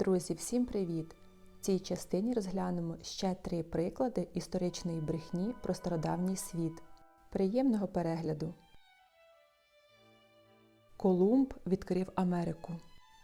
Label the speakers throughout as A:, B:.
A: Друзі, всім привіт! В цій частині розглянемо ще три приклади історичної брехні про стародавній світ. Приємного перегляду! Колумб відкрив Америку.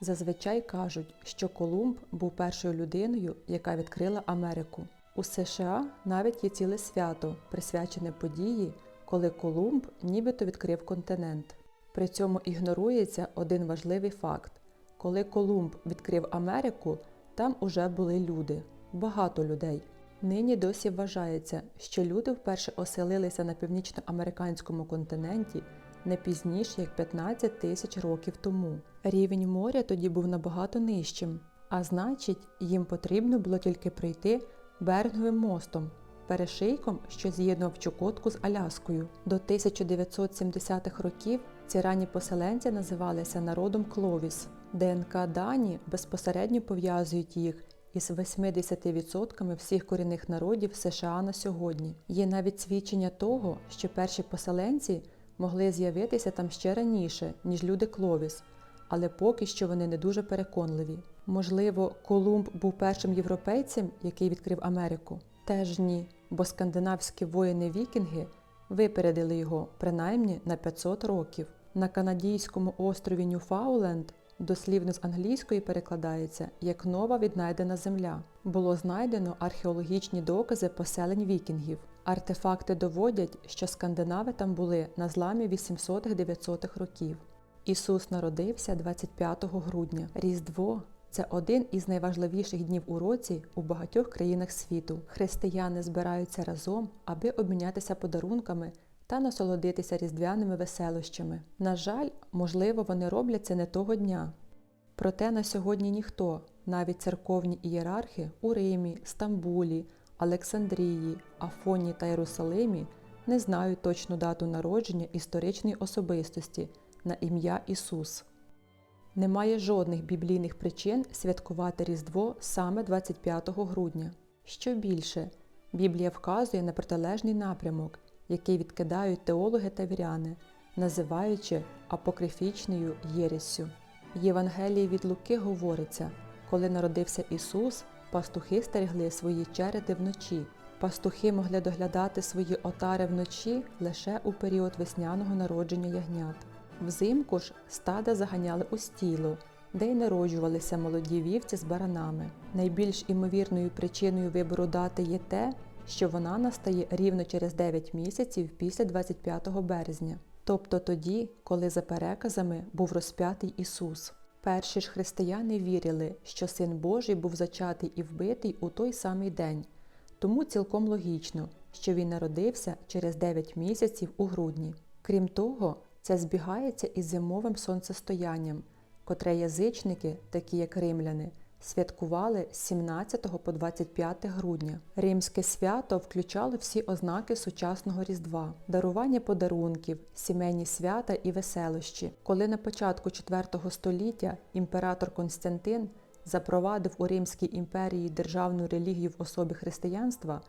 A: Зазвичай кажуть, що Колумб був першою людиною, яка відкрила Америку. У США навіть є ціле свято, присвячене події, коли Колумб нібито відкрив континент. При цьому ігнорується один важливий факт. Коли Колумб відкрив Америку, там уже були люди, багато людей. Нині досі вважається, що люди вперше оселилися на північноамериканському континенті не пізніше як 15 тисяч років тому. Рівень моря тоді був набагато нижчим, а значить, їм потрібно було тільки пройти Бернговим мостом, перешийком, що з'єднував Чукотку з Аляскою. До 1970-х років ці ранні поселенці називалися народом Кловіс. ДНК дані безпосередньо пов'язують їх із 80% всіх корінних народів США на сьогодні. Є навіть свідчення того, що перші поселенці могли з'явитися там ще раніше, ніж люди Кловіс, але поки що вони не дуже переконливі. Можливо, Колумб був першим європейцем, який відкрив Америку? Теж ні, бо скандинавські воїни-вікінги випередили його принаймні на 500 років. На канадійському острові Ньюфауленд дослівно з англійської перекладається як нова віднайдена земля. Було знайдено археологічні докази поселень вікінгів. Артефакти доводять, що скандинави там були на зламі 800-900 років. Ісус народився 25 грудня. Різдво це один із найважливіших днів у році у багатьох країнах світу. Християни збираються разом, аби обмінятися подарунками та насолодитися різдвяними веселощами. На жаль, можливо, вони роблять це не того дня. Проте на сьогодні ніхто, навіть церковні ієрархи у Римі, Стамбулі, Олександрії, Афоні та Єрусалимі не знають точну дату народження історичної особистості на ім'я Ісус. Немає жодних біблійних причин святкувати Різдво саме 25 грудня. Що більше, Біблія вказує на протилежний напрямок, який відкидають теологи та віряни, називаючи апокрифічною єріссю. В Євангелії від Луки говориться, коли народився Ісус, пастухи стерегли свої череди вночі. Пастухи могли доглядати свої отари вночі лише у період весняного народження ягнят. Взимку ж стада заганяли у стіло, де й народжувалися молоді вівці з баранами. Найбільш імовірною причиною вибору дати є те, що вона настає рівно через 9 місяців після 25 березня, тобто тоді, коли за переказами був розп'ятий Ісус. Перші ж християни вірили, що Син Божий був зачатий і вбитий у той самий день, тому цілком логічно, що він народився через 9 місяців у грудні. Крім того, це збігається із зимовим сонцестоянням, котре язичники, такі як римляни, святкували з 17 по 25 грудня. Римське свято включало всі ознаки сучасного Різдва, дарування подарунків, сімейні свята і веселощі. Коли на початку IV століття імператор Константин запровадив у Римській імперії державну релігію в особі християнства,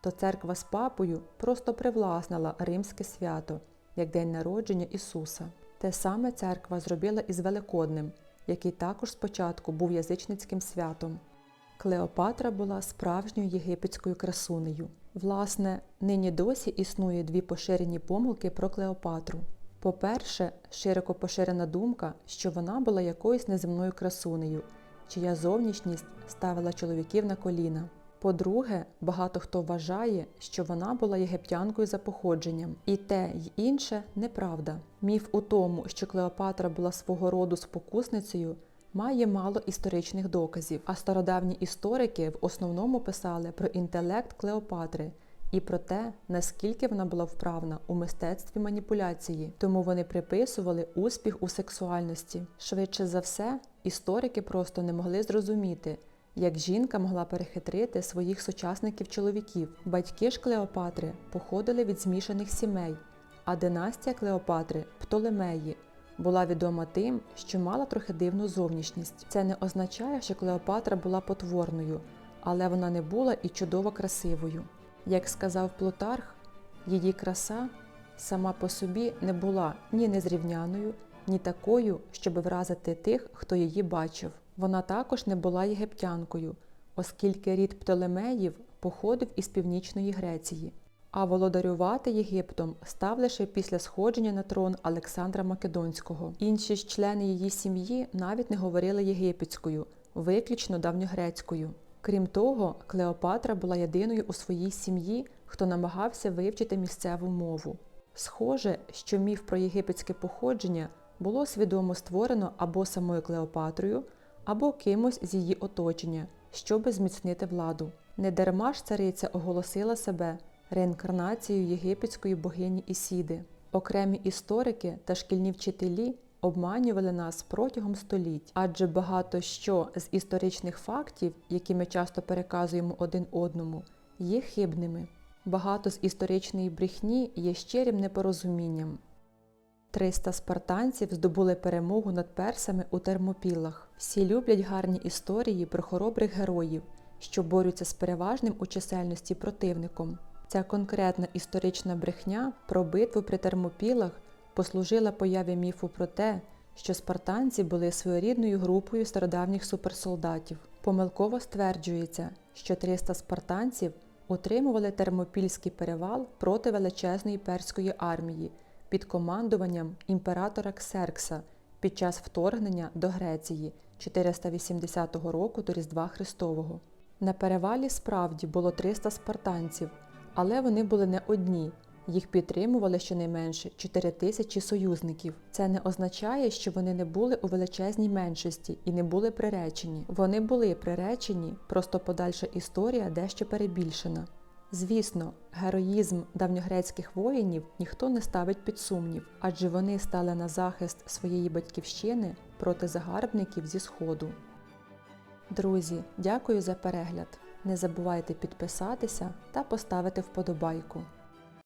A: то церква з папою просто привласнила римське свято як день народження Ісуса. Те саме церква зробила із Великоднем, який також спочатку був язичницьким святом. Клеопатра була справжньою єгипетською красунею. Власне, нині досі існує дві поширені помилки про Клеопатру. По-перше, широко поширена думка, що вона була якоюсь неземною красунею, чия зовнішність ставила чоловіків на коліна. По-друге, багато хто вважає, що вона була єгиптянкою за походженням, і те й інше неправда. Міф у тому, що Клеопатра була свого роду спокусницею, має мало історичних доказів, а стародавні історики в основному писали про інтелект Клеопатри і про те, наскільки вона була вправна у мистецтві маніпуляції, тому вони приписували успіх у сексуальності. Швидше за все, історики просто не могли зрозуміти як жінка могла перехитрити своїх сучасників чоловіків. Батьки ж Клеопатри походили від змішаних сімей, а династія Клеопатри Птолемеї була відома тим, що мала трохи дивну зовнішність. Це не означає, що Клеопатра була потворною, але вона не була і чудово красивою. Як сказав Плутарх, її краса сама по собі не була ні незрівняною, ні такою, щоб вразити тих, хто її бачив. Вона також не була єгиптянкою, оскільки рід Птолемеїв походив із північної Греції, а володарювати Єгиптом став лише після сходження на трон Олександра Македонського. Інші ж члени її сім'ї навіть не говорили єгипетською, виключно давньогрецькою. Крім того, Клеопатра була єдиною у своїй сім'ї, хто намагався вивчити місцеву мову. Схоже, що міф про єгипетське походження було свідомо створено або самою Клеопатрою, або кимось з її оточення, щоби зміцнити владу. Недарма ж цариця оголосила себе реінкарнацією єгипетської богині Ісіди. Окремі історики та шкільні вчителі обманювали нас протягом століть, адже багато що з історичних фактів, які ми часто переказуємо один одному, є хибними. Багато з історичної брехні є щирим непорозумінням. 300 спартанців здобули перемогу над персами у термопілах. Всі люблять гарні історії про хоробрих героїв, що борються з переважним у чисельності противником. Ця конкретна історична брехня про битву при термопілах послужила появі міфу про те, що спартанці були своєрідною групою стародавніх суперсолдатів. Помилково стверджується, що 300 спартанців утримували термопільський перевал проти величезної перської армії під командуванням імператора Ксеркса під час вторгнення до Греції 480 року до Різдва Христового. На перевалі справді було 300 спартанців, але вони були не одні. Їх підтримували щонайменше 4 тисячі союзників. Це не означає, що вони не були у величезній меншості і не були приречені. Вони були приречені, просто подальша історія дещо перебільшена. Звісно, героїзм давньогрецьких воїнів ніхто не ставить під сумнів, адже вони стали на захист своєї батьківщини проти загарбників зі Сходу. Друзі, дякую за перегляд. Не забувайте підписатися та поставити вподобайку.